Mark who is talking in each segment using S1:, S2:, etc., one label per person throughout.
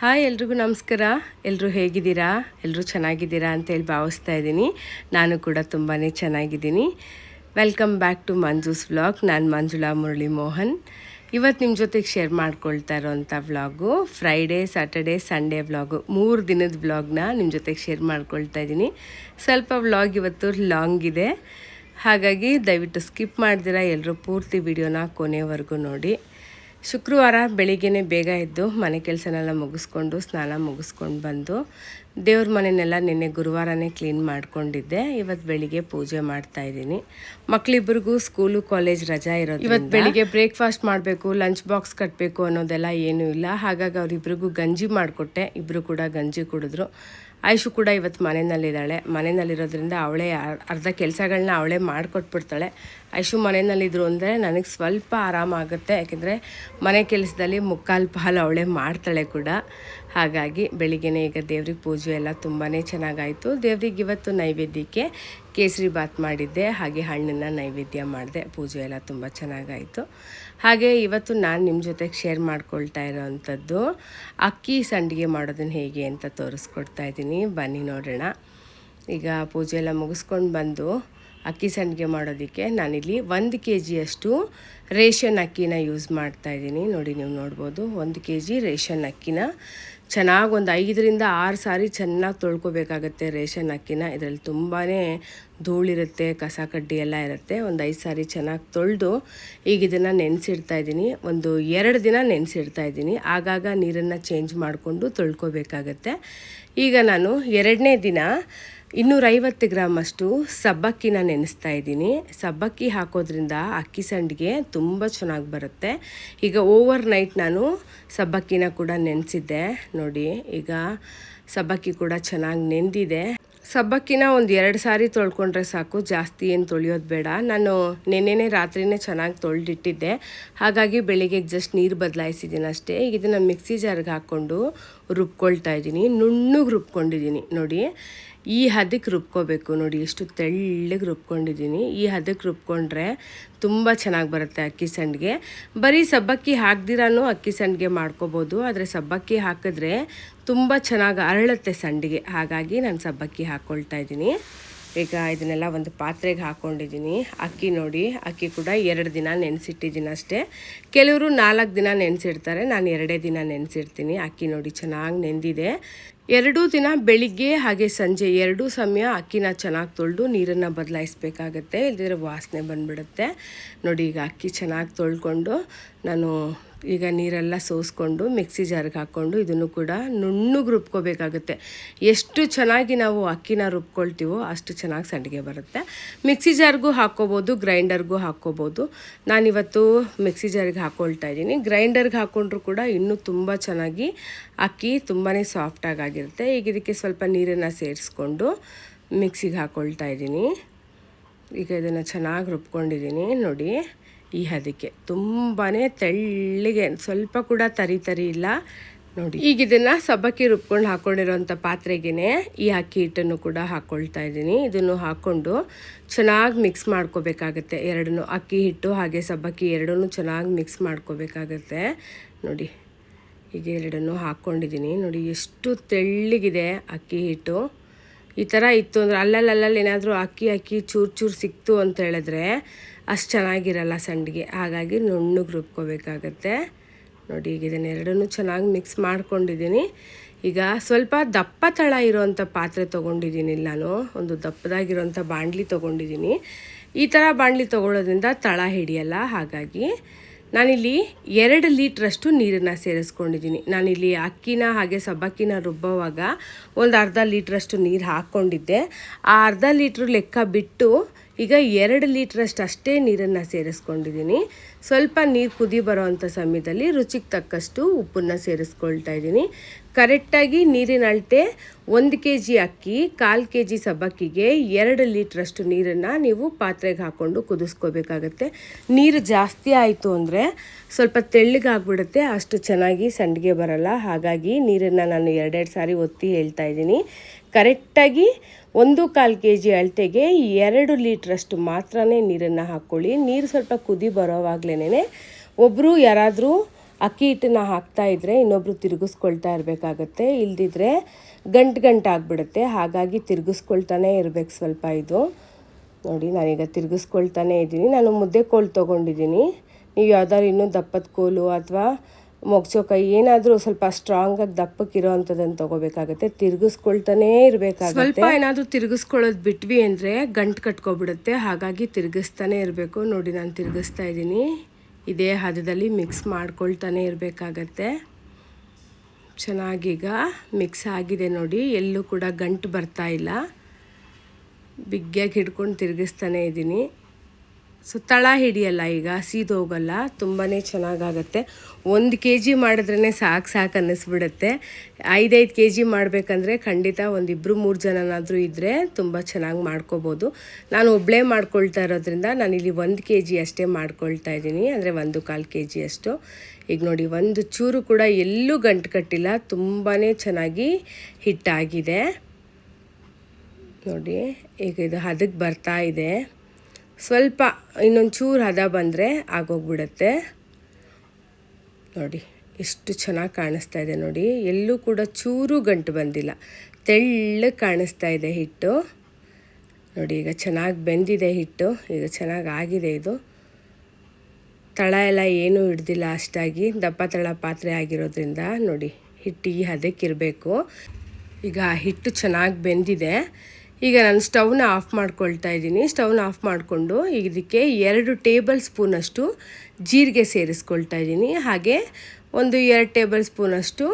S1: Hi ಎಲ್ರಿಗೂ ನಮಸ್ಕಾರ. ಎಲ್ಲರೂ ಹೇಗಿದ್ದೀರಾ? ಎಲ್ಲರೂ ಚೆನ್ನಾಗಿದ್ದೀರಾ ಅಂತೇಳಿ ಭಾವಿಸ್ತಾ ಇದ್ದೀನಿ. ನಾನು ಕೂಡ ತುಂಬಾ ಚೆನ್ನಾಗಿದ್ದೀನಿ. Welcome back to Manju's vlog ನಾನು ಮಂಜುಳಾ ಮುರಳಿ ಮೋಹನ್. ಇವತ್ತು ನಿಮ್ಮ ಜೊತೆಗೆ ಶೇರ್ ಮಾಡ್ಕೊಳ್ತಾ ಇರೋವಂಥ vlog Friday Saturday Sunday vlog ಮೂರು ದಿನದ ವ್ಲಾಗ್ನ ನಿಮ್ಮ ಜೊತೆಗೆ ಶೇರ್ ಮಾಡ್ಕೊಳ್ತಾ ಇದ್ದೀನಿ. ಸ್ವಲ್ಪ ವ್ಲಾಗ್ ಇವತ್ತು ಲಾಂಗ್ ಇದೆ. ಹಾಗಾಗಿ ದಯವಿಟ್ಟು ಸ್ಕಿಪ್ ಮಾಡ್ದಿರ. ಎಲ್ಲರೂ ಪೂರ್ತಿ ವಿಡಿಯೋನ ಕೊನೆವರೆಗೂ ನೋಡಿ. ಶುಕ್ರವಾರ ಬೆಳಿಗ್ಗೆನೆ ಬೇಗ ಎದ್ದು ಮನೆ ಕೆಲಸನೆಲ್ಲ ಮುಗಿಸ್ಕೊಂಡು, ಸ್ನಾನ ಮುಗಿಸ್ಕೊಂಡು ಬಂದು ದೇವ್ರ ಮನೆಯನ್ನೆಲ್ಲ ನಿನ್ನೆ ಗುರುವಾರನೇ ಕ್ಲೀನ್ ಮಾಡ್ಕೊಂಡಿದ್ದೆ. ಇವತ್ತು ಬೆಳಿಗ್ಗೆ ಪೂಜೆ ಮಾಡ್ತಾ ಇದ್ದೀನಿ. ಮಕ್ಕಳಿಬ್ಬರಿಗೂ ಸ್ಕೂಲು, ಕಾಲೇಜ್ ರಜಾ ಇರೋದು ಇವತ್ತು ಬೆಳಿಗ್ಗೆ ಬ್ರೇಕ್ಫಾಸ್ಟ್ ಮಾಡಬೇಕು, ಲಂಚ್ ಬಾಕ್ಸ್ ಕಟ್ಟಬೇಕು ಅನ್ನೋದೆಲ್ಲ ಏನೂ ಇಲ್ಲ. ಹಾಗಾಗಿ ಅವರಿಬ್ರಿಗೂ ಗಂಜಿ ಮಾಡಿಕೊಟ್ಟೆ. ಇಬ್ಬರು ಕೂಡ ಗಂಜಿ ಕುಡಿದ್ರು. ಆಯುಷು ಕೂಡ ಇವತ್ತು ಮನೆಯಲ್ಲಿದ್ದಾಳೆ. ಮನೆಯಲ್ಲಿರೋದ್ರಿಂದ ಅವಳೇ ಅರ್ಧ ಕೆಲಸಗಳನ್ನ ಅವಳೇ ಮಾಡಿಕೊಟ್ಬಿಡ್ತಾಳೆ. ಐಶು ಮನೆಯಲ್ಲಿದ್ದರು ಅಂದರೆ ನನಗೆ ಸ್ವಲ್ಪ ಆರಾಮಾಗುತ್ತೆ ಯಾಕೆಂದರೆ ಮನೆ ಕೆಲಸದಲ್ಲಿ ಮುಕ್ಕಾಲು ಪಾಲು ಅವಳೇ ಮಾಡ್ತಾಳೆ ಕೂಡ. ಹಾಗಾಗಿ ಬೆಳಿಗ್ಗೆನೇ ಈಗ ದೇವ್ರಿಗೆ ಪೂಜೆ ಎಲ್ಲ ತುಂಬಾ ಚೆನ್ನಾಗಾಯಿತು. ದೇವ್ರಿಗೆ ಇವತ್ತು ನೈವೇದ್ಯಕ್ಕೆ ಕೇಸರಿ ಬಾತ್ ಮಾಡಿದ್ದೆ. ಹಾಗೆ ಹಣ್ಣನ್ನು ನೈವೇದ್ಯ ಮಾಡಿದೆ. ಪೂಜೆ ಎಲ್ಲ ತುಂಬ ಚೆನ್ನಾಗಾಯಿತು. ಹಾಗೆ ಇವತ್ತು ನಾನು ನಿಮ್ಮ ಜೊತೆಗೆ ಶೇರ್ ಮಾಡ್ಕೊಳ್ತಾ ಇರೋವಂಥದ್ದು ಅಕ್ಕಿ ಸಂಡಿಗೆ ಮಾಡೋದನ್ನು ಹೇಗೆ ಅಂತ ತೋರಿಸ್ಕೊಡ್ತಾ ಇದ್ದೀನಿ. ಬನ್ನಿ ನೋಡೋಣ. ಈಗ ಪೂಜೆ ಎಲ್ಲ ಮುಗಿಸ್ಕೊಂಡು ಬಂದು ಅಕ್ಕಿ ಸಂಡಿಗೆ ಮಾಡೋದಕ್ಕೆ ನಾನಿಲ್ಲಿ ಒಂದು ಕೆ ಜಿಯಷ್ಟು ರೇಷನ್ ಅಕ್ಕಿನ ಯೂಸ್ ಮಾಡ್ತಾ ಇದ್ದೀನಿ. ನೋಡಿ ನೀವು ನೋಡ್ಬೋದು, ಒಂದು ಕೆ ಜಿ ರೇಷನ್ ಅಕ್ಕಿನ. ಚೆನ್ನಾಗಿ ಒಂದು ಐದರಿಂದ ಆರು ಸಾರಿ ಚೆನ್ನಾಗಿ ತೊಳ್ಕೊಬೇಕಾಗತ್ತೆ ರೇಷನ್ ಅಕ್ಕಿನ. ಇದರಲ್ಲಿ ತುಂಬಾ ಧೂಳಿರುತ್ತೆ, ಕಸ ಕಡ್ಡಿ ಎಲ್ಲ ಇರುತ್ತೆ. ಒಂದು ಐದು ಸಾರಿ ಚೆನ್ನಾಗಿ ತೊಳೆದು ಈಗ ಇದನ್ನು ನೆನೆಸಿಡ್ತಾ ಇದ್ದೀನಿ. ಒಂದು ಎರಡು ದಿನ ನೆನೆಸಿಡ್ತಾ ಇದ್ದೀನಿ. ಆಗಾಗ ನೀರನ್ನು ಚೇಂಜ್ ಮಾಡಿಕೊಂಡು ತೊಳ್ಕೊಬೇಕಾಗತ್ತೆ. ಈಗ ನಾನು ಎರಡನೇ ದಿನ ಇನ್ನೂರೈವತ್ತು ಗ್ರಾಮಷ್ಟು ಸಬ್ಬಕ್ಕಿನ ನೆನೆಸ್ತಾ ಇದ್ದೀನಿ. ಸಬ್ಬಕ್ಕಿ ಹಾಕೋದ್ರಿಂದ ಅಕ್ಕಿ ಸಂಡಿಗೆ ತುಂಬ ಚೆನ್ನಾಗಿ ಬರುತ್ತೆ. ಈಗ ಓವರ್ ನೈಟ್ ನಾನು ಸಬ್ಬಕ್ಕಿನ ಕೂಡ ನೆನೆಸಿದ್ದೆ. ನೋಡಿ, ಈಗ ಸಬ್ಬಕ್ಕಿ ಕೂಡ ಚೆನ್ನಾಗಿ ನೆಂದಿದೆ. ಸಬ್ಬಕ್ಕಿನ ಒಂದು ಎರಡು ಸಾರಿ ತೊಳ್ಕೊಂಡ್ರೆ ಸಾಕು, ಜಾಸ್ತಿ ಏನು ತೊಳೆಯೋದು ಬೇಡ. ನಾನು ನೆನ್ನೆನೇ ರಾತ್ರಿನೇ ಚೆನ್ನಾಗಿ ತೊಳೆದಿಟ್ಟಿದ್ದೆ. ಹಾಗಾಗಿ ಬೆಳಿಗ್ಗೆ ಜಸ್ಟ್ ನೀರು ಬದಲಾಯಿಸಿದ್ದೀನಿ ಅಷ್ಟೇ. ಈಗ ಇದನ್ನು ಮಿಕ್ಸಿ ಜಾರ್ಗೆ ಹಾಕ್ಕೊಂಡು ರುಬ್ಕೊಳ್ತಾ ಇದ್ದೀನಿ. ನುಣ್ಣಗೆ ರುಬ್ಕೊಂಡಿದ್ದೀನಿ ನೋಡಿ ಈ ಹದಕ್ಕೆ ರುಬ್ಕೋಬೇಕು ನೋಡಿ, ಎಷ್ಟು ತೆಳ್ಳಗೆ ರುಬ್ಕೊಂಡಿದ್ದೀನಿ. ಈ ಹದಕ್ಕೆ ರುಬ್ಕೊಂಡ್ರೆ ತುಂಬ ಚೆನ್ನಾಗಿ ಬರುತ್ತೆ ಅಕ್ಕಿ ಸಂಡಿಗೆ. ಬರೀ ಸಬ್ಬಕ್ಕಿ ಹಾಕ್ದಿರಾನು ಅಕ್ಕಿ ಸಂಡಿಗೆ ಮಾಡ್ಕೋಬೋದು, ಆದರೆ ಸಬ್ಬಕ್ಕಿ ಹಾಕಿದ್ರೆ ತುಂಬ ಚೆನ್ನಾಗಿ ಅರಳುತ್ತೆ ಸಂಡಿಗೆ. ಹಾಗಾಗಿ ನಾನು ಸಬ್ಬಕ್ಕಿ ಹಾಕ್ಕೊಳ್ತಾ ಇದ್ದೀನಿ. ಈಗ ಇದನ್ನೆಲ್ಲ ಒಂದು ಪಾತ್ರೆಗೆ ಹಾಕ್ಕೊಂಡಿದ್ದೀನಿ ಅಕ್ಕಿ ನೋಡಿ, ಅಕ್ಕಿ ಕೂಡ ಎರಡು ದಿನ ನೆನೆಸಿಟ್ಟಿದ್ದೀನಿ ಅಷ್ಟೇ. ಕೆಲವರು ನಾಲ್ಕು ದಿನ ನೆನೆಸಿಡ್ತಾರೆ, ನಾನು ಎರಡೇ ದಿನ ನೆನೆಸಿಡ್ತೀನಿ. ಅಕ್ಕಿ ನೋಡಿ ಚೆನ್ನಾಗಿ ನೆಂದಿದೆ. ಎರಡೂ ದಿನ ಬೆಳಿಗ್ಗೆ ಹಾಗೆ ಸಂಜೆ ಎರಡೂ ಸಮಯ ಅಕ್ಕಿನ ಚೆನ್ನಾಗಿ ತೊಳೆದು ನೀರನ್ನು ಬದಲಾಯಿಸ್ಬೇಕಾಗತ್ತೆ ಇಲ್ಲದಿದ್ರೆ ವಾಸನೆ ಬಂದುಬಿಡುತ್ತೆ. ನೋಡಿ, ಈಗ ಅಕ್ಕಿ ಚೆನ್ನಾಗಿ ತೊಳ್ಕೊಂಡು ನಾನು ಈಗ ನೀರೆಲ್ಲ ಸೋಸ್ಕೊಂಡು ಮಿಕ್ಸಿ ಜಾರ್ಗೆ ಹಾಕ್ಕೊಂಡು ಇದನ್ನು ಕೂಡ ನುಣ್ಣಗೆ ರುಬ್ಕೋಬೇಕಾಗುತ್ತೆ. ಎಷ್ಟು ಚೆನ್ನಾಗಿ ನಾವು ಅಕ್ಕಿನ ರುಬ್ಕೊಳ್ತೀವೋ ಅಷ್ಟು ಚೆನ್ನಾಗಿ ಸಂಡಿಗೆ ಬರುತ್ತೆ. ಮಿಕ್ಸಿ ಜಾರ್ಗೂ ಹಾಕ್ಕೋಬೋದು, ಗ್ರೈಂಡರ್ಗೂ ಹಾಕ್ಕೋಬೋದು. ನಾನಿವತ್ತು ಮಿಕ್ಸಿ ಜಾರ್ಗೆ ಹಾಕ್ಕೊಳ್ತಾ ಇದ್ದೀನಿ. ಗ್ರೈಂಡರ್ಗೆ ಹಾಕ್ಕೊಂಡ್ರು ಕೂಡ ಇನ್ನೂ ತುಂಬ ಚೆನ್ನಾಗಿ ಅಕ್ಕಿ ತುಂಬಾ ಸಾಫ್ಟಾಗಿ ಆಗಿರುತ್ತೆ ಈಗ ಇದಕ್ಕೆ ಸ್ವಲ್ಪ ನೀರನ್ನು ಸೇರಿಸ್ಕೊಂಡು ಮಿಕ್ಸಿಗೆ ಹಾಕ್ಕೊಳ್ತಾ ಇದ್ದೀನಿ. ಈಗ ಇದನ್ನು ಚೆನ್ನಾಗಿ ರುಬ್ಕೊಂಡಿದ್ದೀನಿ. ನೋಡಿ. ಈ ಹದಕ್ಕೆ. ತುಂಬಾ ತೆಳ್ಳಿಗೆ, ಸ್ವಲ್ಪ ಕೂಡ ತರಿ ತರಿ ಇಲ್ಲ. ನೋಡಿ, ಈಗ ಇದನ್ನು ಸಬ್ಬಕ್ಕಿ ರುಬ್ಕೊಂಡು ಹಾಕ್ಕೊಂಡಿರೋಂಥ ಪಾತ್ರೆಗೇ ಈ ಅಕ್ಕಿ ಹಿಟ್ಟನ್ನು ಕೂಡ ಹಾಕ್ಕೊಳ್ತಾ ಇದ್ದೀನಿ. ಇದನ್ನು ಹಾಕ್ಕೊಂಡು ಚೆನ್ನಾಗಿ ಮಿಕ್ಸ್ ಮಾಡ್ಕೋಬೇಕಾಗತ್ತೆ. ಎರಡನ್ನೂ ಅಕ್ಕಿ ಹಿಟ್ಟು ಹಾಗೆ ಸಬ್ಬಕ್ಕಿ ಎರಡನ್ನೂ ಚೆನ್ನಾಗಿ ಮಿಕ್ಸ್ ಮಾಡ್ಕೋಬೇಕಾಗತ್ತೆ. ನೋಡಿ, ಈಗ ಎರಡನ್ನು ಹಾಕ್ಕೊಂಡಿದ್ದೀನಿ ನೋಡಿ, ಎಷ್ಟು ತೆಳ್ಳಿಗಿದೆ ಅಕ್ಕಿ ಹಿಟ್ಟು. ಈ ಥರ ಇತ್ತು ಅಂದರೆ ಅಲ್ಲಲ್ಲಿ ಏನಾದರೂ ಅಕ್ಕಿ ಅಕ್ಕಿ ಚೂರು ಚೂರು ಸಿಕ್ತು ಅಂತ ಹೇಳಿದ್ರೆ ಅಷ್ಟು ಚೆನ್ನಾಗಿರಲ್ಲ ಸಂಡಿಗೆ. ಹಾಗಾಗಿ ನುಣ್ಣಗೆ ರುಬ್ಕೋಬೇಕಾಗತ್ತೆ. ನೋಡಿ, ಈಗ ಇದನ್ನು ಎರಡನ್ನೂ ಚೆನ್ನಾಗಿ ಮಿಕ್ಸ್ ಮಾಡ್ಕೊಂಡಿದ್ದೀನಿ. ಈಗ ಸ್ವಲ್ಪ ದಪ್ಪ ತಳ ಇರೋವಂಥ ಪಾತ್ರೆ ತೊಗೊಂಡಿದ್ದೀನಿ ನಾನು. ಒಂದು ದಪ್ಪದಾಗಿರೋಂಥ ಬಾಣಲಿ ತೊಗೊಂಡಿದ್ದೀನಿ. ಈ ಥರ ಬಾಣಲಿ ತೊಗೊಳೋದ್ರಿಂದ ತಳ ಹಿಡಿಯಲ್ಲ. ಹಾಗಾಗಿ ನಾನಿಲ್ಲಿ ಎರಡು ಲೀಟ್ರಷ್ಟು ನೀರನ್ನು ಸೇರಿಸ್ಕೊಂಡಿದ್ದೀನಿ. ನಾನಿಲ್ಲಿ ಅಕ್ಕಿನ ಹಾಗೆ ಸಬ್ಬಕ್ಕಿನ ರುಬ್ಬೋವಾಗ ಒಂದು ಅರ್ಧ ಲೀಟ್ರಷ್ಟು ನೀರು ಹಾಕ್ಕೊಂಡಿದ್ದೆ. ಆ ಅರ್ಧ ಲೀಟ್ರ್ ಲೆಕ್ಕ ಬಿಟ್ಟು ಈಗ ಎರಡು ಲೀಟ್ರಷ್ಟು ಅಷ್ಟೇ ನೀರನ್ನು ಸೇರಿಸ್ಕೊಂಡಿದ್ದೀನಿ. ಸ್ವಲ್ಪ ನೀರು ಕುದಿ ಬರೋವಂಥ ಸಮಯದಲ್ಲಿ ರುಚಿಗೆ ತಕ್ಕಷ್ಟು ಉಪ್ಪನ್ನು ಸೇರಿಸ್ಕೊಳ್ತಾ ಇದ್ದೀನಿ. ಕರೆಕ್ಟಾಗಿ ನೀರಿನ ಅಳತೆ ಒಂದು ಕೆ ಜಿ ಅಕ್ಕಿ, ಕಾಲು ಕೆ ಜಿ ಸಬ್ಬಕ್ಕಿಗೆ ಎರಡು ಲೀಟ್ರಷ್ಟು ನೀರನ್ನು ನೀವು ಪಾತ್ರೆಗೆ ಹಾಕ್ಕೊಂಡು ಕುದಿಸ್ಕೋಬೇಕಾಗತ್ತೆ. ನೀರು ಜಾಸ್ತಿ ಆಯಿತು ಅಂದರೆ ಸ್ವಲ್ಪ ತೆಳ್ಳಗಾಗ್ಬಿಡುತ್ತೆ, ಅಷ್ಟು ಚೆನ್ನಾಗಿ ಸಂಡಿಗೆ ಬರಲ್ಲ. ಹಾಗಾಗಿ ನೀರನ್ನು ನಾನು ಎರಡೆರಡು ಸಾರಿ ಒತ್ತಿ ಹೇಳ್ತಾ ಇದ್ದೀನಿ. ಕರೆಕ್ಟಾಗಿ ಒಂದು ಕಾಲು ಕೆ ಜಿ ಅಳತೆಗೆ ಎರಡು ಲೀಟ್ರಷ್ಟು ಮಾತ್ರ ನೀರನ್ನು ಹಾಕ್ಕೊಳ್ಳಿ. ನೀರು ಸ್ವಲ್ಪ ಕುದಿ ಬರೋವಾಗ್ಲೇ ಒಬ್ಬರು ಯಾರಾದರೂ ಅಕ್ಕಿ ಹಿಟ್ಟನ್ನ ಹಾಕ್ತಾ ಇದ್ದರೆ ಇನ್ನೊಬ್ರು ತಿರುಗಿಸ್ಕೊಳ್ತಾ ಇರಬೇಕಾಗತ್ತೆ. ಇಲ್ದಿದ್ರೆ ಗಂಟು ಗಂಟು ಆಗಿಬಿಡುತ್ತೆ. ಹಾಗಾಗಿ ತಿರುಗಿಸ್ಕೊಳ್ತಾನೆ ಇರಬೇಕು ಸ್ವಲ್ಪ ಇದು. ನೋಡಿ, ನಾನೀಗ ತಿರುಗಿಸ್ಕೊಳ್ತಾನೆ ಇದ್ದೀನಿ. ನಾನು ಮುದ್ದೆ ಕೋಲು ತೊಗೊಂಡಿದ್ದೀನಿ. ನೀವು ಯಾವ್ದಾದ್ರು ಇನ್ನೂ ದಪ್ಪದ ಕೋಲು ಅಥವಾ ಮೊಗ್ಚೋಕಾಯಿ ಏನಾದರೂ ಸ್ವಲ್ಪ ಸ್ಟ್ರಾಂಗ್ ಆಗಿ ದಪ್ಪಕ್ಕಿರೋ ಅಂಥದ್ದನ್ನು ತೊಗೋಬೇಕಾಗತ್ತೆ. ತಿರುಗಿಸ್ಕೊಳ್ತಾನೇ ಇರಬೇಕಾಗುತ್ತೆ. ಸ್ವಲ್ಪ ಏನಾದರೂ ತಿರುಗಿಸ್ಕೊಳ್ಳೋದು ಬಿಟ್ವಿ ಅಂದರೆ ಗಂಟು ಕಟ್ಕೊಬಿಡುತ್ತೆ. ಹಾಗಾಗಿ ತಿರುಗಿಸ್ತಾನೆ ಇರಬೇಕು. ನೋಡಿ, ನಾನು ತಿರುಗಿಸ್ತಾ ಇದ್ದೀನಿ. ಇದೇ ಹದದಲ್ಲಿ ಮಿಕ್ಸ್ ಮಾಡ್ಕೊಳ್ತಾನೆ ಇರಬೇಕಾಗತ್ತೆ. ಚೆನ್ನಾಗೀಗ ಮಿಕ್ಸ್ ಆಗಿದೆ ನೋಡಿ, ಎಲ್ಲೂ ಕೂಡ ಗಂಟು ಬರ್ತಾ ಇಲ್ಲ. ಬಿಗ್ಗಿಯಾಗಿ ಹಿಡ್ಕೊಂಡು ತಿರುಗಿಸ್ತಾನೆ ಇದ್ದೀನಿ. ಸೊ ತಳ ಹಿಡಿಯಲ್ಲ ಈಗ, ಸೀದೋಗಲ್ಲ ತುಂಬಾ ಚೆನ್ನಾಗಾಗತ್ತೆ. ಒಂದು ಕೆ ಜಿ ಮಾಡಿದ್ರೇ ಸಾಕು ಸಾಕು ಅನ್ನಿಸ್ಬಿಡುತ್ತೆ. ಐದೈದು ಕೆ ಜಿ ಮಾಡಬೇಕಂದ್ರೆ ಖಂಡಿತ ಒಂದಿಬ್ಬರು ಮೂರು ಜನನಾದರೂ ಇದ್ದರೆ ತುಂಬ ಚೆನ್ನಾಗಿ ಮಾಡ್ಕೋಬೋದು. ನಾನು ಒಬ್ಬಳೇ ಮಾಡ್ಕೊಳ್ತಾ ಇರೋದ್ರಿಂದ ನಾನಿಲ್ಲಿ ಒಂದು ಕೆ ಜಿ ಅಷ್ಟೇ ಮಾಡ್ಕೊಳ್ತಾ ಇದ್ದೀನಿ, ಅಂದರೆ ಒಂದು ಕಾಲು ಕೆ ಜಿ ಅಷ್ಟು. ಈಗ ನೋಡಿ, ಒಂದು ಚೂರು ಕೂಡ ಎಲ್ಲೂ ಗಂಟು ಕಟ್ಟಿಲ್ಲ ತುಂಬಾ ಚೆನ್ನಾಗಿ ಹಿಟ್ಟಾಗಿದೆ ನೋಡಿ, ಈಗ ಇದು ಹದಕ್ಕೆ ಬರ್ತಾ ಇದೆ. ಸ್ವಲ್ಪ ಇನ್ನೊಂದು ಚೂರು ಹದ ಬಂದರೆ ಆಗೋಗ್ಬಿಡತ್ತೆ. ನೋಡಿ, ಎಷ್ಟು ಚೆನ್ನಾಗಿ ಕಾಣಿಸ್ತಾ ಇದೆ ನೋಡಿ. ಎಲ್ಲೂ ಕೂಡ ಚೂರು ಗಂಟು ಬಂದಿಲ್ಲ. ತೆಳ್ಳಗೆ ಕಾಣಿಸ್ತಾ ಇದೆ ಹಿಟ್ಟು. ನೋಡಿ, ಈಗ ಚೆನ್ನಾಗಿ ಬೆಂದಿದೆ ಹಿಟ್ಟು. ಈಗ ಚೆನ್ನಾಗಿ ಆಗಿದೆ ಇದು. ತಳ ಎಲ್ಲ ಏನೂ ಹಿಡ್ದಿಲ್ಲ ಅಷ್ಟಾಗಿ. ದಪ್ಪ ತಳ ಪಾತ್ರೆ ಆಗಿರೋದ್ರಿಂದ ನೋಡಿ ಹಿಟ್ಟು ಈ ಹದಕ್ಕಿರಬೇಕು ಈಗ ಹಿಟ್ಟು ಚೆನ್ನಾಗಿ ಬೆಂದಿದೆ. ಈಗ ನಾನು ಸ್ಟವ್ನ ಆಫ್ ಮಾಡ್ಕೊಳ್ತಾ ಇದ್ದೀನಿ. ಸ್ಟವ್ನ ಆಫ್ ಮಾಡಿಕೊಂಡು ಇದಕ್ಕೆ ಎರಡು ಟೇಬಲ್ ಸ್ಪೂನಷ್ಟು ಜೀರಿಗೆ ಸೇರಿಸ್ಕೊಳ್ತಾ ಇದ್ದೀನಿ. ಹಾಗೆ ಒಂದು ಎರಡು ಟೇಬಲ್ ಸ್ಪೂನಷ್ಟು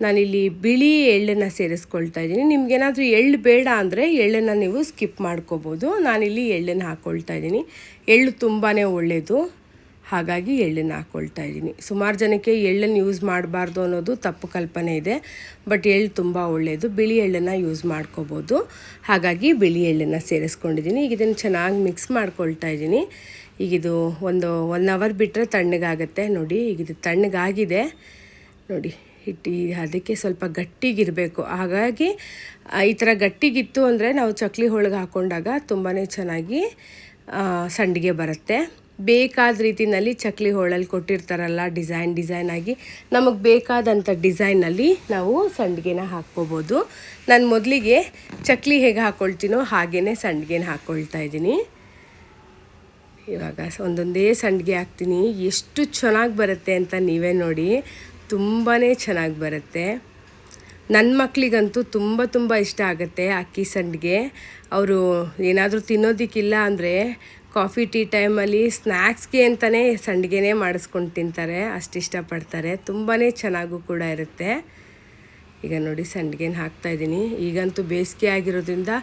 S1: ನಾನಿಲ್ಲಿ ಬಿಳಿ ಎಳ್ಳನ್ನು ಸೇರಿಸ್ಕೊಳ್ತಾ ಇದ್ದೀನಿ. ನಿಮಗೇನಾದರೂ ಎಳ್ಳು ಬೇಡ ಅಂದರೆ ಎಳ್ಳನ್ನು ನೀವು ಸ್ಕಿಪ್ ಮಾಡ್ಕೋಬೋದು. ನಾನಿಲ್ಲಿ ಎಳ್ಳನ್ನು ಹಾಕ್ಕೊಳ್ತಾ ಇದ್ದೀನಿ. ಎಳ್ಳು ತುಂಬಾ ಒಳ್ಳೆಯದು ಹಾಗಾಗಿ ಎಳ್ಳನ್ನು ಹಾಕ್ಕೊಳ್ತಾ ಇದ್ದೀನಿ. ಸುಮಾರು ಜನಕ್ಕೆ ಎಳ್ಳನ್ನು ಯೂಸ್ ಮಾಡಬಾರ್ದು ಅನ್ನೋದು ತಪ್ಪು ಕಲ್ಪನೆ ಇದೆ. ಬಟ್ ಎಳ್ಳು ತುಂಬ ಒಳ್ಳೆಯದು ಬಿಳಿ ಎಳ್ಳನ್ನು ಯೂಸ್ ಮಾಡ್ಕೋಬೋದು. ಹಾಗಾಗಿ ಬಿಳಿ ಎಳ್ಳನ್ನು ಸೇರಿಸ್ಕೊಂಡಿದ್ದೀನಿ. ಈಗ ಇದನ್ನು ಚೆನ್ನಾಗಿ ಮಿಕ್ಸ್ ಮಾಡ್ಕೊಳ್ತಾ ಇದ್ದೀನಿ. ಈಗಿದು ಒಂದು ಒನ್ ಅವರ್ ಬಿಟ್ಟರೆ ತಣ್ಣಗಾಗತ್ತೆ. ನೋಡಿ, ಈಗ ಇದು ತಣ್ಣಗಾಗಿದೆ. ನೋಡಿ, ಹಿಟ್ಟು ಅದಕ್ಕೆ ಸ್ವಲ್ಪ ಗಟ್ಟಿಗಿರಬೇಕು. ಹಾಗಾಗಿ ಈ ಥರ ಗಟ್ಟಿಗಿತ್ತು ಅಂದರೆ ನಾವು ಚಕ್ಲಿ ಹೋಳಿಗೆ ಹಾಕ್ಕೊಂಡಾಗ ತುಂಬಾ ಚೆನ್ನಾಗಿ ಸಂಡಿಗೆ ಬರುತ್ತೆ. ಬೇಕಾದ ರೀತಿಯಲ್ಲಿ ಚಕ್ಲಿ ಹೋಳಲ್ಲಿ ಕೊಟ್ಟಿರ್ತಾರಲ್ಲ, ಡಿಸೈನ್ ಡಿಸೈನ್ ಆಗಿ. ನಮಗೆ ಬೇಕಾದಂಥ ಡಿಸೈನಲ್ಲಿ ನಾವು ಸಂಡಿಗೆನ ಹಾಕ್ಕೋಬೋದು. ನಾನು ಮೊದಲಿಗೆ ಚಕ್ಲಿ ಹೇಗೆ ಹಾಕ್ಕೊಳ್ತೀನೋ ಹಾಗೇ ಸಂಡಿಗೆನ ಹಾಕ್ಕೊಳ್ತಾ ಇದ್ದೀನಿ. ಇವಾಗ ಒಂದೊಂದೇ ಸಂಡಿಗೆ ಹಾಕ್ತೀನಿ. ಎಷ್ಟು ಚೆನ್ನಾಗಿ ಬರುತ್ತೆ ಅಂತ ನೀವೇ ನೋಡಿ. ತುಂಬಾ ಚೆನ್ನಾಗಿ ಬರುತ್ತೆ. ನನ್ನ ಮಕ್ಕಳಿಗಂತೂ ತುಂಬ ತುಂಬ ಇಷ್ಟ ಆಗುತ್ತೆ ಅಕ್ಕಿ ಸಂಡಿಗೆ. ಅವರು ಏನಾದರೂ ತಿನ್ನೋದಕ್ಕಿಲ್ಲ ಅಂದರೆ ಕಾಫಿ, ಟೀ ಟೈಮಲ್ಲಿ ಸ್ನ್ಯಾಕ್ಸ್ಗೆ ಅಂತಲೇ ಸಂಡಿಗೆನೇ ಮಾಡಿಸ್ಕೊಂಡು ತಿಂತಾರೆ. ಅಷ್ಟು ಇಷ್ಟಪಡ್ತಾರೆ. ತುಂಬಾ ಚೆನ್ನಾಗೂ ಕೂಡ ಇರುತ್ತೆ. ಈಗ ನೋಡಿ ಸಂಡಿಗೆನ ಹಾಕ್ತಾಯಿದ್ದೀನಿ ಈಗಂತೂ ಬೇಸಿಗೆ ಆಗಿರೋದ್ರಿಂದ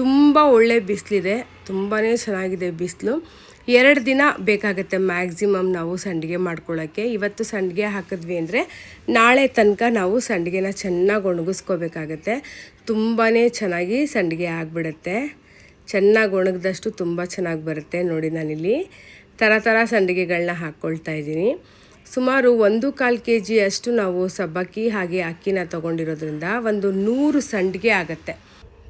S1: ತುಂಬ ಒಳ್ಳೆ ಬಿಸಿಲಿದೆ. ತುಂಬಾ ಚೆನ್ನಾಗಿದೆ ಬಿಸಿಲು. ಎರಡು ದಿನ ಬೇಕಾಗುತ್ತೆ ಮ್ಯಾಕ್ಸಿಮಮ್ ನಾವು ಸಂಡಿಗೆ ಮಾಡ್ಕೊಳ್ಳೋಕ್ಕೆ. ಇವತ್ತು ಸಂಡಿಗೆ ಹಾಕಿದ್ವಿ ಅಂದರೆ ನಾಳೆ ತನಕ ನಾವು ಸಂಡಿಗೆನ ಚೆನ್ನಾಗಿ ಒಣಗಿಸ್ಕೋಬೇಕಾಗತ್ತೆ. ತುಂಬಾ ಚೆನ್ನಾಗಿ ಸಂಡಿಗೆ ಆಗಿಬಿಡುತ್ತೆ. ಚೆನ್ನಾಗಿ ಒಣಗಿದಷ್ಟು ತುಂಬ ಚೆನ್ನಾಗಿ ಬರುತ್ತೆ ನೋಡಿ ನಾನಿಲ್ಲಿ. ಥರ ಥರ ಸಂಡಿಗೆಗಳನ್ನ ಹಾಕ್ಕೊಳ್ತಾ ಇದ್ದೀನಿ. ಸುಮಾರು ಒಂದು ಕಾಲು ಕೆ ಜಿಯಷ್ಟು ನಾವು ಸಬ್ಬಕ್ಕಿ ಹಾಗೆ ಅಕ್ಕಿನ ತೊಗೊಂಡಿರೋದ್ರಿಂದ ಒಂದು ನೂರು ಸಂಡಿಗೆ ಆಗುತ್ತೆ.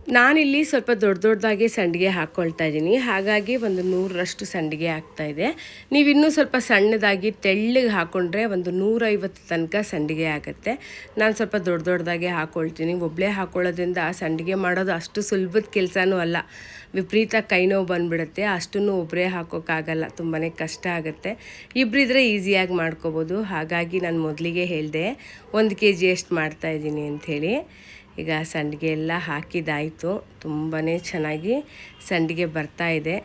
S1: ನಾನಿಲ್ಲಿ ಸ್ವಲ್ಪ ದೊಡ್ಡ ದೊಡ್ಡದಾಗಿ ಸಂಡಿಗೆ ಹಾಕ್ಕೊಳ್ತಾ ಇದ್ದೀನಿ. ಹಾಗಾಗಿ ಒಂದು ನೂರರಷ್ಟು ಸಂಡಿಗೆ ಆಗ್ತಾಯಿದೆ ನೀವು ಇನ್ನೂ ಸ್ವಲ್ಪ ಸಣ್ಣದಾಗಿ ತೆಳ್ಳಗೆ ಹಾಕ್ಕೊಂಡ್ರೆ ಒಂದು ನೂರೈವತ್ತು ತನಕ ಸಂಡಿಗೆ ಆಗುತ್ತೆ. ನಾನು ಸ್ವಲ್ಪ ದೊಡ್ಡ ದೊಡ್ಡದಾಗೆ ಹಾಕ್ಕೊಳ್ತೀನಿ ಒಬ್ಬಳೇ ಹಾಕ್ಕೊಳ್ಳೋದ್ರಿಂದ ಸಂಡಿಗೆ ಮಾಡೋದು ಅಷ್ಟು ಸುಲಭದ ಕೆಲಸನೂ ಅಲ್ಲ. ವಿಪರೀತ ಕೈ ನೋವು ಬಂದುಬಿಡುತ್ತೆ. ಅಷ್ಟನ್ನು ಒಬ್ಬರೇ ಹಾಕೋಕ್ಕಾಗಲ್ಲ. ತುಂಬಾ ಕಷ್ಟ ಆಗುತ್ತೆ. ಇಬ್ಬರಿದ್ರೆ ಈಸಿಯಾಗಿ ಮಾಡ್ಕೋಬೋದು. ಹಾಗಾಗಿ ನಾನು ಮೊದಲಿಗೆ ಹೇಳಿದೆ, ಒಂದು ಕೆ ಜಿ ಎಷ್ಟು ಮಾಡ್ತಾಯಿದ್ದೀನಿ ಅಂಥೇಳಿ ಈಗ ಸಂಡಿಗೆ ಎಲ್ಲ ಹಾಕಿದಾಯಿತು ತುಂಬಾ ಚೆನ್ನಾಗಿ ಸಂಡಿಗೆ ಬರ್ತಾ ಇದೆ.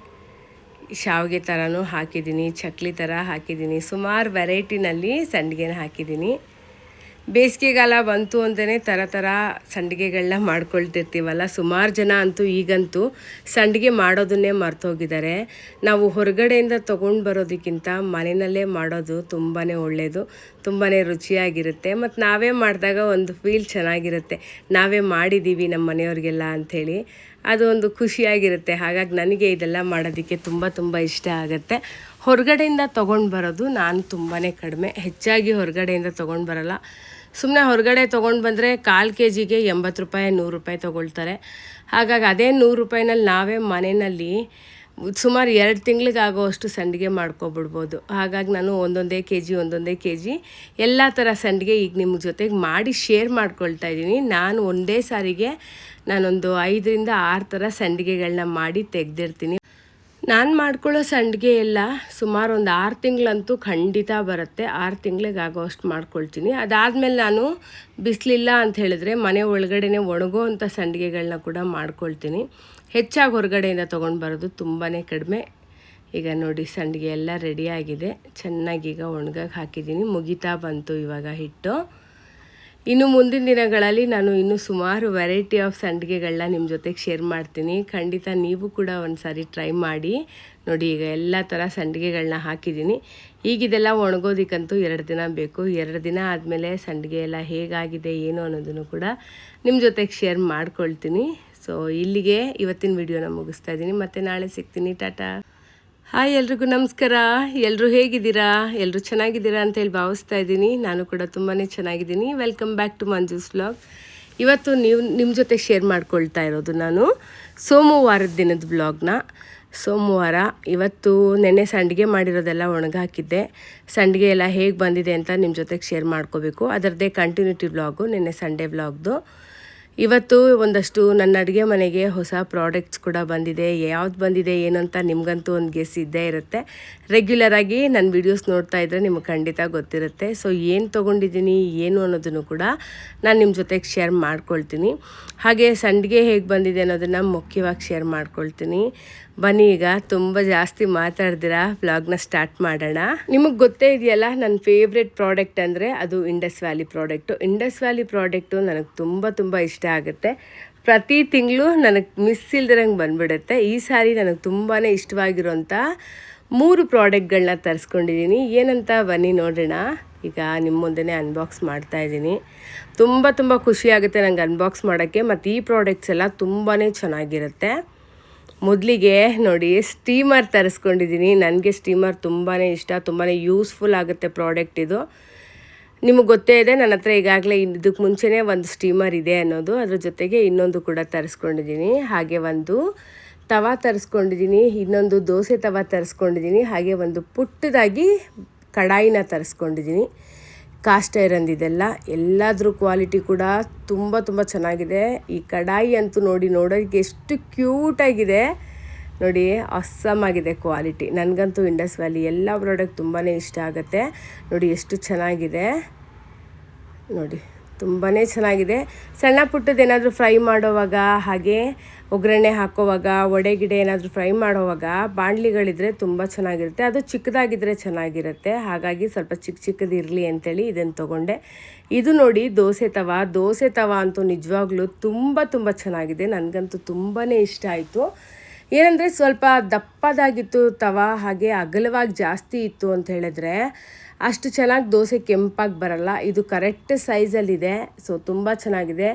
S1: ಶಾವಿಗೆ ಥರನೂ ಹಾಕಿದ್ದೀನಿ, ಚಕ್ಲಿ ಥರ ಹಾಕಿದ್ದೀನಿ. ಸುಮಾರು ವೆರೈಟಿನಲ್ಲಿ ಸಂಡಿಗೆನ ಹಾಕಿದ್ದೀನಿ. ಬೇಸಿಗೆಗಾಲ ಬಂತು ಅಂತಲೇ ಥರ ಥರ ಸಂಡಿಗೆಗಳನ್ನ ಮಾಡ್ಕೊಳ್ತಿರ್ತೀವಲ್ಲ. ಸುಮಾರು ಜನ ಅಂತೂ ಈಗಂತೂ ಸಂಡಿಗೆ ಮಾಡೋದನ್ನೇ ಮರ್ತೋಗಿದ್ದಾರೆ. ನಾವು ಹೊರಗಡೆಯಿಂದ ತೊಗೊಂಡು ಬರೋದಕ್ಕಿಂತ ಮನೆಯಲ್ಲೇ ಮಾಡೋದು ತುಂಬಾ ಒಳ್ಳೆಯದು ತುಂಬಾ ರುಚಿಯಾಗಿರುತ್ತೆ. ಮತ್ತು ನಾವೇ ಮಾಡಿದಾಗ ಒಂದು ಫೀಲ್ ಚೆನ್ನಾಗಿರುತ್ತೆ. ನಾವೇ ಮಾಡಿದ್ದೀವಿ ನಮ್ಮ ಮನೆಯವ್ರಿಗೆಲ್ಲ ಅಂಥೇಳಿ. ಅದು ಒಂದು ಖುಷಿಯಾಗಿರುತ್ತೆ. ಹಾಗಾಗಿ ನನಗೆ ಇದೆಲ್ಲ ಮಾಡೋದಕ್ಕೆ ತುಂಬ ತುಂಬ ಇಷ್ಟ ಆಗುತ್ತೆ. ಹೊರಗಡೆಯಿಂದ ತೊಗೊಂಡು ಬರೋದು ನಾನು ತುಂಬಾ ಕಡಿಮೆ. ಹೆಚ್ಚಾಗಿ ಹೊರಗಡೆಯಿಂದ ತೊಗೊಂಡು ಬರಲ್ಲ. ಸುಮ್ಮನೆ ಹೊರಗಡೆ ತೊಗೊಂಡು ಬಂದರೆ ಕಾಲು ಕೆ ಜಿಗೆ ಎಂಬತ್ತು ರೂಪಾಯಿ, ನೂರು ರೂಪಾಯಿ ತೊಗೊಳ್ತಾರೆ. ಹಾಗಾಗಿ ಅದೇ ನೂರು ರೂಪಾಯಿನಲ್ಲಿ ನಾವೇ ಮನೆಯಲ್ಲಿ ಸುಮಾರು ಎರಡು ತಿಂಗಳಿಗಾಗುವಷ್ಟು ಸಂಡಿಗೆ ಮಾಡ್ಕೊಬಿಡ್ಬೋದು. ಹಾಗಾಗಿ ನಾನು ಒಂದೊಂದೇ ಕೆ ಜಿ ಒಂದೊಂದೇ ಕೆ ಜಿ ಎಲ್ಲ ಥರ ಸಂಡಿಗೆ ಈಗ ನಿಮ್ಮ ಜೊತೆಗೆ ಮಾಡಿ ಶೇರ್ ಮಾಡ್ಕೊಳ್ತಾ ಇದ್ದೀನಿ. ನಾನು ಒಂದೇ ಸಾರಿಗೆ ನಾನೊಂದು ಐದರಿಂದ ಆರು ಥರ ಸಂಡಿಗೆಗಳನ್ನ ಮಾಡಿ ತೆಗೆದಿರ್ತೀನಿ. ನಾನು ಮಾಡ್ಕೊಳ್ಳೋ ಸಂಡಿಗೆ ಎಲ್ಲ ಸುಮಾರು ಒಂದು ಆರು ತಿಂಗಳಂತೂ ಖಂಡಿತ ಬರುತ್ತೆ. ಆರು ತಿಂಗಳಿಗೆ ಆಗೋವಷ್ಟು ಮಾಡ್ಕೊಳ್ತೀನಿ. ಅದಾದಮೇಲೆ ನಾನು ಬಿಸಿಲಿಲ್ಲ ಅಂತ ಹೇಳಿದ್ರೆ ಮನೆ ಒಳಗಡೆನೆ ಒಣಗೋ ಅಂಥ ಸಂಡಿಗೆಗಳನ್ನ ಕೂಡ ಮಾಡ್ಕೊಳ್ತೀನಿ. ಹೆಚ್ಚಾಗಿ ಹೊರಗಡೆಯಿಂದ ತೊಗೊಂಡು ಬರೋದು ತುಂಬಾ ಕಡಿಮೆ. ಈಗ ನೋಡಿ ಸಂಡಿಗೆ ಎಲ್ಲ ರೆಡಿಯಾಗಿದೆ ಚೆನ್ನಾಗಿ ಈಗ ಒಣಗಕ್ಕೆ ಹಾಕಿದ್ದೀನಿ. ಮುಗಿತಾ ಬಂತು ಇವಾಗ ಹಿಟ್ಟು. ಇನ್ನು ಮುಂದಿನ ದಿನಗಳಲ್ಲಿ ನಾನು ಇನ್ನೂ ಸುಮಾರು ವೆರೈಟಿ ಆಫ್ ಸಂಡಿಗೆಗಳನ್ನ ನಿಮ್ಮ ಜೊತೆಗೆ ಶೇರ್ ಮಾಡ್ತೀನಿ. ಖಂಡಿತ ನೀವು ಕೂಡ ಒಂದು ಸಾರಿ ಟ್ರೈ ಮಾಡಿ ನೋಡಿ, ಈಗ ಎಲ್ಲ ಥರ ಸಂಡಿಗೆಗಳನ್ನ ಹಾಕಿದ್ದೀನಿ. ಈಗಿದೆಲ್ಲ ಒಣಗೋದಿಕ್ಕಂತೂ ಎರಡು ದಿನ ಬೇಕು. ಎರಡು ದಿನ ಆದಮೇಲೆ ಸಂಡಿಗೆ ಎಲ್ಲ ಹೇಗಾಗಿದೆ, ಏನು ಅನ್ನೋದನ್ನು ಕೂಡ ನಿಮ್ಮ ಜೊತೆಗೆ ಶೇರ್ ಮಾಡ್ಕೊಳ್ತೀನಿ. ಸೊ ಇಲ್ಲಿಗೆ ಇವತ್ತಿನ ವಿಡಿಯೋನ ಮುಗಿಸ್ತಾ ಇದ್ದೀನಿ ಮತ್ತು ನಾಳೆ ಸಿಗ್ತೀನಿ. ಟಾಟಾ! ಹಾಯ್ ಎಲ್ರಿಗೂ ನಮಸ್ಕಾರ. ಎಲ್ಲರೂ ಹೇಗಿದ್ದೀರಾ? ಎಲ್ಲರೂ ಚೆನ್ನಾಗಿದ್ದೀರಾ ಅಂತ ಹೇಳಿ ಭಾವಿಸ್ತಾ ಇದ್ದೀನಿ. ನಾನು ಕೂಡ ತುಂಬಾ ಚೆನ್ನಾಗಿದ್ದೀನಿ. Welcome back to Manju's vlog ಇವತ್ತು ನೀವು ನಿಮ್ಮ ಜೊತೆ ಶೇರ್ ಮಾಡ್ಕೊಳ್ತಾ ಇರೋದು ನಾನು ಸೋಮವಾರದ ದಿನದ ಬ್ಲಾಗ್ನ ಸೋಮವಾರ ಇವತ್ತು ನೆನ್ನೆ ಸಂಡಿಗೆ ಮಾಡಿರೋದೆಲ್ಲ ಒಣಗಾಕಿದ್ದೆ. ಸಂಡಿಗೆ ಎಲ್ಲ ಹೇಗೆ ಬಂದಿದೆ ಅಂತ ನಿಮ್ಮ ಜೊತೆಗೆ ಶೇರ್ ಮಾಡ್ಕೋಬೇಕು. ಅದರದ್ದೇ ಕಂಟಿನ್ಯೂಟಿ ವ್ಲಾಗು ನೆನ್ನೆ ಸಂಡೇ ವ್ಲಾಗ್ದು ಇವತ್ತು ಒಂದಷ್ಟು ನನ್ನ ಅಡುಗೆ ಮನೆಗೆ ಹೊಸ ಪ್ರಾಡಕ್ಟ್ಸ್ ಕೂಡ ಬಂದಿದೆ. ಯಾವ್ದು ಬಂದಿದೆ, ಏನು ಅಂತ ನಿಮಗಂತೂ ಒಂದು ಗೆಸ್ ಇದ್ದೇ ಇರುತ್ತೆ. ರೆಗ್ಯುಲರಾಗಿ ನನ್ನ ವೀಡಿಯೋಸ್ ನೋಡ್ತಾ ಇದ್ದರೆ ನಿಮಗೆ ಖಂಡಿತ ಗೊತ್ತಿರುತ್ತೆ. ಸೊ ಏನು ತೊಗೊಂಡಿದ್ದೀನಿ, ಏನು ಅನ್ನೋದನ್ನು ಕೂಡ ನಾನು ನಿಮ್ಮ ಜೊತೆಗೆ ಶೇರ್ ಮಾಡ್ಕೊಳ್ತೀನಿ. ಹಾಗೆ ಸಂಡಿಗೆ ಹೇಗೆ ಬಂದಿದೆ ಅನ್ನೋದನ್ನು ಮುಖ್ಯವಾಗಿ ಶೇರ್ ಮಾಡ್ಕೊಳ್ತೀನಿ. ಬನ್ನಿ ಈಗ, ತುಂಬ ಜಾಸ್ತಿ ಮಾತಾಡ್ದಿರಾ ವ್ಲಾಗ್ನ ಸ್ಟಾರ್ಟ್ ಮಾಡೋಣ. ನಿಮಗೆ ಗೊತ್ತೇ ಇದೆಯಲ್ಲ ನನ್ನ ಫೇವ್ರೆಟ್ ಪ್ರಾಡಕ್ಟ್ ಅಂದರೆ ಅದು Indus Valley product Indus Valley product ನನಗೆ ತುಂಬ ತುಂಬ ಇಷ್ಟ ಆಗುತ್ತೆ. ಪ್ರತಿ ತಿಂಗಳು ನನಗೆ ಮಿಸ್ ಇಲ್ದಿರಂಗೆ ಬಂದ್ಬಿಡುತ್ತೆ. ಈ ಸಾರಿ ನನಗೆ ತುಂಬಾ ಇಷ್ಟವಾಗಿರೋಂಥ ಮೂರು ಪ್ರಾಡಕ್ಟ್ಗಳನ್ನ ತರಿಸ್ಕೊಂಡಿದ್ದೀನಿ ಏನಂತ ಬನ್ನಿ ನೋಡೋಣ. ಈಗ ನಿಮ್ಮ ಮುಂದೆ ಅನ್ಬಾಕ್ಸ್ ಮಾಡ್ತಾ ಇದ್ದೀನಿ ತುಂಬ ತುಂಬ ಖುಷಿ ಆಗುತ್ತೆ ನಂಗೆ ಅನ್ಬಾಕ್ಸ್ ಮಾಡೋಕ್ಕೆ. ಮತ್ತು ಈ ಪ್ರಾಡಕ್ಟ್ಸ್ ಎಲ್ಲ ತುಂಬಾ ಚೆನ್ನಾಗಿರುತ್ತೆ. ಮೊದಲಿಗೆ ನೋಡಿ ಸ್ಟೀಮರ್ ತರಿಸ್ಕೊಂಡಿದ್ದೀನಿ ನನಗೆ ಸ್ಟೀಮರ್ ತುಂಬಾ ಇಷ್ಟ. ತುಂಬಾ ಯೂಸ್ಫುಲ್ ಆಗುತ್ತೆ ಪ್ರಾಡಕ್ಟ್ ಇದು. ನಿಮಗೆ ಗೊತ್ತೇ ಇದೆ, ನನ್ನ ಹತ್ರ ಈಗಾಗಲೇ ಇದಕ್ಕೆ ಮುಂಚೆನೇ ಒಂದು ಸ್ಟೀಮರ್ ಇದೆ ಅನ್ನೋದು. ಅದ್ರ ಜೊತೆಗೆ ಇನ್ನೊಂದು ಕೂಡ ತರಿಸ್ಕೊಂಡಿದ್ದೀನಿ. ಹಾಗೆ ಒಂದು ತವಾ ತರಿಸ್ಕೊಂಡಿದ್ದೀನಿ, ಇನ್ನೊಂದು ದೋಸೆ ತವಾ ತರಿಸ್ಕೊಂಡಿದ್ದೀನಿ, ಹಾಗೆ ಒಂದು ಪುಟ್ಟದಾಗಿ ಕಡಾಯಿನ ತರಿಸ್ಕೊಂಡಿದ್ದೀನಿ. ಕಾಸ್ಟ್ ಐರನ್ ಇದೆಲ್ಲ, ಎಲ್ಲಾದ್ರೂ ಕ್ವಾಲಿಟಿ ಕೂಡ ತುಂಬ ತುಂಬ ಚೆನ್ನಾಗಿದೆ. ಈ ಕಡಾಯಿ ಅಂತೂ ನೋಡಿ ನೋಡೋದಕ್ಕೆ ಎಷ್ಟು ಕ್ಯೂಟಾಗಿದೆ ನೋಡಿ ಆಗಿದೆ ಕ್ವಾಲಿಟಿ ನನಗಂತೂ ಇಂಡಸ್ ವ್ಯಾಲಿ ಎಲ್ಲ ಪ್ರಾಡಕ್ಟ್ ತುಂಬಾ ಇಷ್ಟ ಆಗುತ್ತೆ. ನೋಡಿ, ಎಷ್ಟು ಚೆನ್ನಾಗಿದೆ. ನೋಡಿ ತುಂಬಾ ಚೆನ್ನಾಗಿದೆ. ಸಣ್ಣ ಪುಟ್ಟದ್ದು ಏನಾದರೂ ಫ್ರೈ ಮಾಡೋವಾಗ, ಹಾಗೆ ಒಗ್ಗರಣೆ ಹಾಕೋವಾಗ, ವಡೆ ಗಿಡೆ ಏನಾದರೂ ಫ್ರೈ ಮಾಡೋವಾಗ, ಬಾಣಲಿಗಳಿದ್ರೆ ತುಂಬ ಚೆನ್ನಾಗಿರುತ್ತೆ. ಅದು ಚಿಕ್ಕದಾಗಿದ್ದರೆ ಚೆನ್ನಾಗಿರುತ್ತೆ. ಹಾಗಾಗಿ ಸ್ವಲ್ಪ ಚಿಕ್ಕ ಚಿಕ್ಕದಿರಲಿ ಅಂತೇಳಿ ಇದನ್ನು ತೊಗೊಂಡೆ. ಇದು ನೋಡಿ, ದೋಸೆ ತವ. ದೋಸೆ ತವ ಅಂತೂ ನಿಜವಾಗ್ಲೂ ತುಂಬ ತುಂಬ ಚೆನ್ನಾಗಿದೆ. ನನಗಂತೂ ತುಂಬಾ ಇಷ್ಟ ಆಯಿತು. ಏನಂದರೆ ಸ್ವಲ್ಪ ದಪ್ಪದಾಗಿತ್ತು ತವ, ಹಾಗೆ ಅಗಲವಾಗಿ ಜಾಸ್ತಿ ಇತ್ತು ಅಂತ ಹೇಳಿದ್ರೆ ಅಷ್ಟು ಚೆನ್ನಾಗಿ ದೋಸೆ ಕೆಂಪಾಗಿ ಬರಲ್ಲ. ಇದು ಕರೆಕ್ಟ್ ಸೈಜಲ್ಲಿದೆ, ಸೊ ತುಂಬ ಚೆನ್ನಾಗಿದೆ.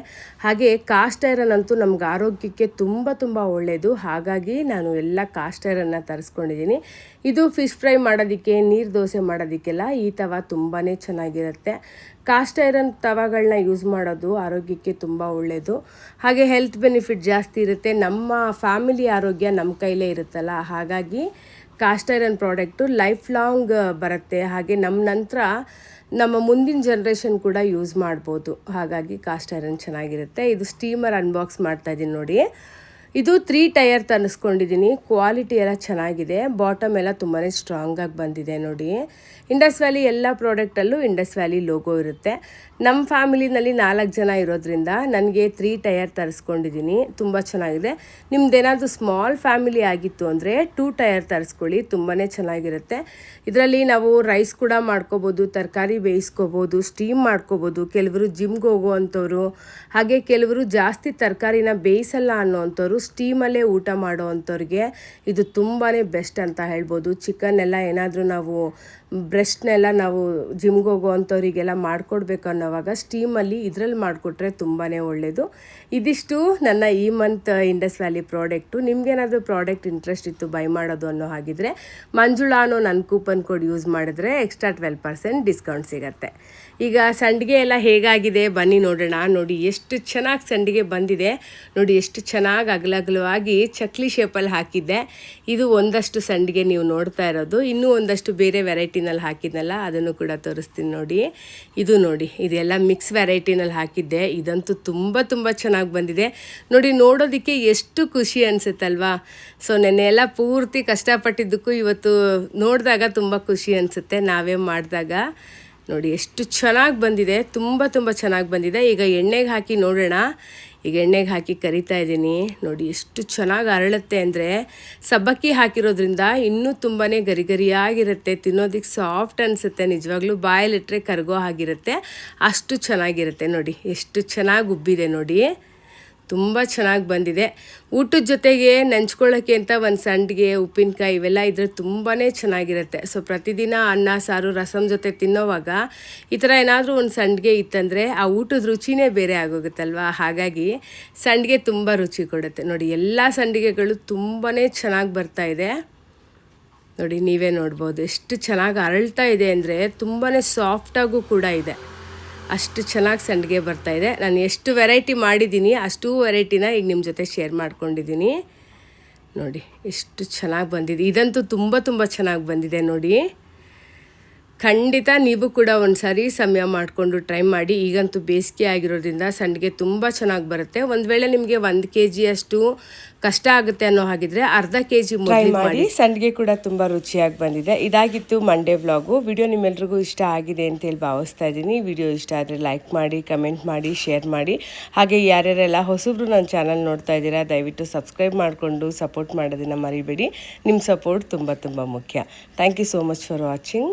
S1: ಹಾಗೆ ಕಾಸ್ಟ್ ಐರನ್ ಅಂತೂ ನಮ್ಗೆ ಆರೋಗ್ಯಕ್ಕೆ ತುಂಬ ತುಂಬ ಒಳ್ಳೆಯದು ಹಾಗಾಗಿ ನಾನು ಎಲ್ಲ ಕಾಸ್ಟ್ ಐರನ್ನ ತರಿಸ್ಕೊಂಡಿದ್ದೀನಿ. ಇದು ಫಿಶ್ ಫ್ರೈ ಮಾಡೋದಕ್ಕೆ, ನೀರು ದೋಸೆ ಮಾಡೋದಕ್ಕೆಲ್ಲ ಈ ತವ ತುಂಬಾ ಚೆನ್ನಾಗಿರುತ್ತೆ. ಕಾಸ್ಟ್ ಐರನ್ ತವಗಳನ್ನ ಯೂಸ್ ಮಾಡೋದು ಆರೋಗ್ಯಕ್ಕೆ ತುಂಬ ಒಳ್ಳೆಯದು ಹಾಗೆ ಹೆಲ್ತ್ ಬೆನಿಫಿಟ್ ಜಾಸ್ತಿ ಇರುತ್ತೆ. ನಮ್ಮ ಫ್ಯಾಮಿಲಿ ಆರೋಗ್ಯ ನಮ್ಮ ಕೈಲೇ ಇರುತ್ತಲ್ಲ, ಹಾಗಾಗಿ cast iron product life long ಬರುತ್ತೆ. ಹಾಗೆ ನಮ್ಮ ನಂತರ ನಮ್ಮ ಮುಂದಿನ ಜನ್ರೇಷನ್ ಕೂಡ ಯೂಸ್ ಮಾಡ್ಬೋದು. ಹಾಗಾಗಿ ಕಾಸ್ಟ್ ಐರನ್ ಚೆನ್ನಾಗಿರುತ್ತೆ. ಇದು ಸ್ಟೀಮರ್ ಅನ್ಬಾಕ್ಸ್ ಮಾಡ್ತಾ ಇದ್ದೀನಿ ನೋಡಿ. ಇದು ತ್ರೀ ಟೈರ್ ತರಿಸ್ಕೊಂಡಿದ್ದೀನಿ ಕ್ವಾಲಿಟಿ ಎಲ್ಲ ಚೆನ್ನಾಗಿದೆ. ಬಾಟಮ್ ಎಲ್ಲ ತುಂಬಾ ಸ್ಟ್ರಾಂಗಾಗಿ ಬಂದಿದೆ ನೋಡಿ. ಇಂಡಸ್ ವ್ಯಾಲಿ ಎಲ್ಲ ಪ್ರಾಡಕ್ಟಲ್ಲೂ ಇಂಡಸ್ ವ್ಯಾಲಿ ಲೋಗೋ ಇರುತ್ತೆ. ನಮ್ಮ ಫ್ಯಾಮಿಲಿನಲ್ಲಿ ನಾಲ್ಕು ಜನ ಇರೋದ್ರಿಂದ ನನಗೆ ತ್ರೀ ಟಯರ್ ತರಿಸ್ಕೊಂಡಿದ್ದೀನಿ. ತುಂಬ ಚೆನ್ನಾಗಿದೆ. ನಿಮ್ಮದೇನಾದರೂ ಸ್ಮಾಲ್ ಫ್ಯಾಮಿಲಿ ಆಗಿತ್ತು ಅಂದರೆ ಟೂ ಟಯರ್ ತರಿಸ್ಕೊಳ್ಳಿ ತುಂಬಾ ಚೆನ್ನಾಗಿರುತ್ತೆ. ಇದರಲ್ಲಿ ನಾವು ರೈಸ್ ಕೂಡ ಮಾಡ್ಕೋಬೋದು, ತರಕಾರಿ ಬೇಯಿಸ್ಕೋಬೋದು, ಸ್ಟೀಮ್ ಮಾಡ್ಕೋಬೋದು. ಕೆಲವರು ಜಿಮ್ಗೆ ಹೋಗುವಂಥವ್ರು ಹಾಗೆ ಕೆಲವರು ಜಾಸ್ತಿ ತರಕಾರಿನ ಬೇಯಿಸಲ್ಲ ಅನ್ನೋವಂಥವ್ರು ಸ್ಟೀಮಲ್ಲೇ ಊಟ ಮಾಡೋ ಅಂಥವ್ರಿಗೆ ಇದು ತುಂಬಾ ಬೆಸ್ಟ್ ಅಂತ ಹೇಳ್ಬೋದು. ಚಿಕನ್ ಎಲ್ಲ ಏನಾದರೂ ನಾವು ಬ್ರೆಸ್ಟ್ನೆಲ್ಲ ನಾವು ಜಿಮ್ಗೆ ಹೋಗೋ ಅಂಥವ್ರಿಗೆಲ್ಲ ಮಾಡಿಕೊಡ್ಬೇಕು ಅನ್ನೋವಾಗ ಸ್ಟೀಮಲ್ಲಿ ಇದರಲ್ಲಿ ಮಾಡಿಕೊಟ್ರೆ ತುಂಬಾ ಒಳ್ಳೆಯದು ಇದಿಷ್ಟು ನನ್ನ ಈ ಮಂತ್ ಇಂಡಸ್ ವ್ಯಾಲಿ ಪ್ರಾಡಕ್ಟು ನಿಮಗೇನಾದರೂ ಪ್ರಾಡಕ್ಟ್ ಇಂಟ್ರೆಸ್ಟ್ ಇತ್ತು ಬೈ ಮಾಡೋದು ಅನ್ನೋ ಹಾಗಿದ್ರೆ ಮಂಜುಳಾ ಅನ್ನೋ ನನ್ನ ಕೂಪನ್ ಕೋಡ್ ಯೂಸ್ ಮಾಡಿದ್ರೆ ಎಕ್ಸ್ಟ್ರಾ ಟ್ವೆಲ್ ಪರ್ಸೆಂಟ್ ಡಿಸ್ಕೌಂಟ್ ಸಿಗತ್ತೆ. ಈಗ ಸಂಡಿಗೆ ಎಲ್ಲ ಹೇಗಾಗಿದೆ ಬನ್ನಿ ನೋಡೋಣ. ನೋಡಿ ಎಷ್ಟು ಚೆನ್ನಾಗಿ ಸಂಡಿಗೆ ಬಂದಿದೆ. ನೋಡಿ ಎಷ್ಟು ಚೆನ್ನಾಗಿ ಅಗಲಗಲವಾಗಿ ಚಕ್ಲಿ ಶೇಪಲ್ಲಿ ಹಾಕಿದ್ದೆ. ಇದು ಒಂದಷ್ಟು ಸಂಡಿಗೆ ನೀವು ನೋಡ್ತಾ ಇರೋದು. ಇನ್ನೂ ಒಂದಷ್ಟು ಬೇರೆ ವೆರೈಟಿನಲ್ಲಿ ಹಾಕಿದ್ನಲ್ಲ, ಅದನ್ನು ಕೂಡ ತೋರಿಸ್ತೀನಿ ನೋಡಿ. ಇದು ನೋಡಿ, ಇದೆಲ್ಲ ಮಿಕ್ಸ್ ವೆರೈಟಿನಲ್ಲಿ ಹಾಕಿದ್ದೆ. ಇದಂತೂ ತುಂಬ ತುಂಬ ಚೆನ್ನಾಗಿ ಬಂದಿದೆ. ನೋಡಿ, ನೋಡೋದಕ್ಕೆ ಎಷ್ಟು ಖುಷಿ ಅನಿಸುತ್ತಲ್ವಾ? ಸೊ ನೆನ್ನೆ ಎಲ್ಲ ಪೂರ್ತಿ ಕಷ್ಟಪಟ್ಟಿದ್ದಕ್ಕೂ ಇವತ್ತು ನೋಡಿದಾಗ ತುಂಬ ಖುಷಿ ಅನಿಸುತ್ತೆ, ನಾವೇ ಮಾಡಿದಾಗ. ನೋಡಿ, ಎಷ್ಟು ಚೆನ್ನಾಗಿ ಬಂದಿದೆ, ತುಂಬ ತುಂಬ ಚೆನ್ನಾಗಿ ಬಂದಿದೆ. ಈಗ ಎಣ್ಣೆಗೆ ಹಾಕಿ ನೋಡೋಣ. ಈಗ ಎಣ್ಣೆಗೆ ಹಾಕಿ ಕರಿತಾ ಇದ್ದೀನಿ. ನೋಡಿ ಎಷ್ಟು ಚೆನ್ನಾಗಿ ಅರಳುತ್ತೆ ಅಂದರೆ ಸಬ್ಬಕ್ಕಿ ಹಾಕಿರೋದ್ರಿಂದ ಇನ್ನೂ ತುಂಬಾ ಗರಿ ಗರಿಯಾಗಿರುತ್ತೆ ತಿನ್ನೋದಕ್ಕೆ ಸಾಫ್ಟ್ ಅನಿಸುತ್ತೆ, ನಿಜವಾಗ್ಲೂ ಬಾಯಲ್ಲಿಟ್ಟರೆ ಕರಗೋ ಆಗಿರುತ್ತೆ ಅಷ್ಟು ಚೆನ್ನಾಗಿರುತ್ತೆ ನೋಡಿ, ಎಷ್ಟು ಚೆನ್ನಾಗಿ ಉಬ್ಬಿದೆ ನೋಡಿ. ತುಂಬ ಚೆನ್ನಾಗಿ ಬಂದಿದೆ. ಊಟದ ಜೊತೆಗೆ ನೆಂಚ್ಕೊಳ್ಳೋಕ್ಕೆ ಅಂತ ಒಂದು ಸಂಡಿಗೆ, ಉಪ್ಪಿನಕಾಯಿ ಇವೆಲ್ಲ ಇದ್ರೆ ತುಂಬಾ ಚೆನ್ನಾಗಿರುತ್ತೆ. ಸೊ ಪ್ರತಿದಿನ ಅನ್ನ, ಸಾರು, ರಸಮ್ ಜೊತೆ ತಿನ್ನೋವಾಗ ಈ ಥರ ಏನಾದರೂ ಒಂದು ಸಂಡಿಗೆ ಇತ್ತಂದರೆ ಆ ಊಟದ ರುಚಿನೇ ಬೇರೆ ಆಗೋಗುತ್ತಲ್ವ? ಹಾಗಾಗಿ ಸಂಡಿಗೆ ತುಂಬ ರುಚಿ ಕೊಡುತ್ತೆ. ನೋಡಿ, ಎಲ್ಲ ಸಂಡಿಗೆಗಳು ತುಂಬಾ ಚೆನ್ನಾಗಿ ಬರ್ತಾ ಇದೆ. ನೋಡಿ, ನೀವೇ ನೋಡ್ಬೋದು. ಎಷ್ಟು ಚೆನ್ನಾಗಿ ಅರಳ್ತಾ ಇದೆ ಅಂದರೆ ತುಂಬಾ ಸಾಫ್ಟಾಗೂ ಕೂಡ ಇದೆ. ಅಷ್ಟು ಚೆನ್ನಾಗಿ ಸಂಡಿಗೆ ಬರ್ತಾಯಿದೆ ನಾನು ಎಷ್ಟು ವೆರೈಟಿ ಮಾಡಿದ್ದೀನಿ, ಅಷ್ಟು ವೆರೈಟಿನ ಈಗ ನಿಮ್ಮ ಜೊತೆ ಶೇರ್ ಮಾಡ್ಕೊಂಡಿದ್ದೀನಿ. ನೋಡಿ, ಎಷ್ಟು ಚೆನ್ನಾಗಿ ಬಂದಿದೆ. ಇದಂತೂ ತುಂಬ ತುಂಬ ಚೆನ್ನಾಗಿ ಬಂದಿದೆ ನೋಡಿ. ಖಂಡಿತ ನೀವು ಕೂಡ ಒಂದು ಸಾರಿ ಸಮಯ ಮಾಡಿಕೊಂಡು ಟ್ರೈ ಮಾಡಿ. ಈಗಂತೂ ಬೇಸಿಗೆ ಆಗಿರೋದ್ರಿಂದ ಸಂಡಿಗೆ ತುಂಬ ಚೆನ್ನಾಗಿ ಬರುತ್ತೆ. ಒಂದು ವೇಳೆ ನಿಮಗೆ ಒಂದು ಕೆ ಅಷ್ಟು ಕಷ್ಟ ಆಗುತ್ತೆ ಅನ್ನೋ ಹಾಗಿದ್ರೆ ಅರ್ಧ ಕೆ ಜಿ ಮಾಡಿ. ಸಂಡಿಗೆ ಕೂಡ ತುಂಬ ರುಚಿಯಾಗಿ ಬಂದಿದೆ. ಇದಾಗಿತ್ತು ಮಂಡೇ ವ್ಲಾಗು ವಿಡಿಯೋ ನಿಮ್ಮೆಲ್ರಿಗೂ ಇಷ್ಟ ಆಗಿದೆ ಅಂತೇಳಿ ಭಾವಿಸ್ತಾ ಇದ್ದೀನಿ. ವಿಡಿಯೋ ಇಷ್ಟ ಆದರೆ ಲೈಕ್ ಮಾಡಿ ಕಮೆಂಟ್ ಮಾಡಿ ಶೇರ್ ಮಾಡಿ. ಹಾಗೆ ಯಾರ್ಯಾರೆಲ್ಲ ಹೊಸಬ್ರು ನನ್ನ ಚಾನಲ್ ನೋಡ್ತಾ ಇದ್ದೀರಾ ದಯವಿಟ್ಟು ಸಬ್ಸ್ಕ್ರೈಬ್ ಮಾಡಿಕೊಂಡು ಸಪೋರ್ಟ್ ಮಾಡೋದನ್ನು ಮರಿಬೇಡಿ. ನಿಮ್ಮ ಸಪೋರ್ಟ್ ತುಂಬ ತುಂಬ ಮುಖ್ಯ. Thank you so much for watching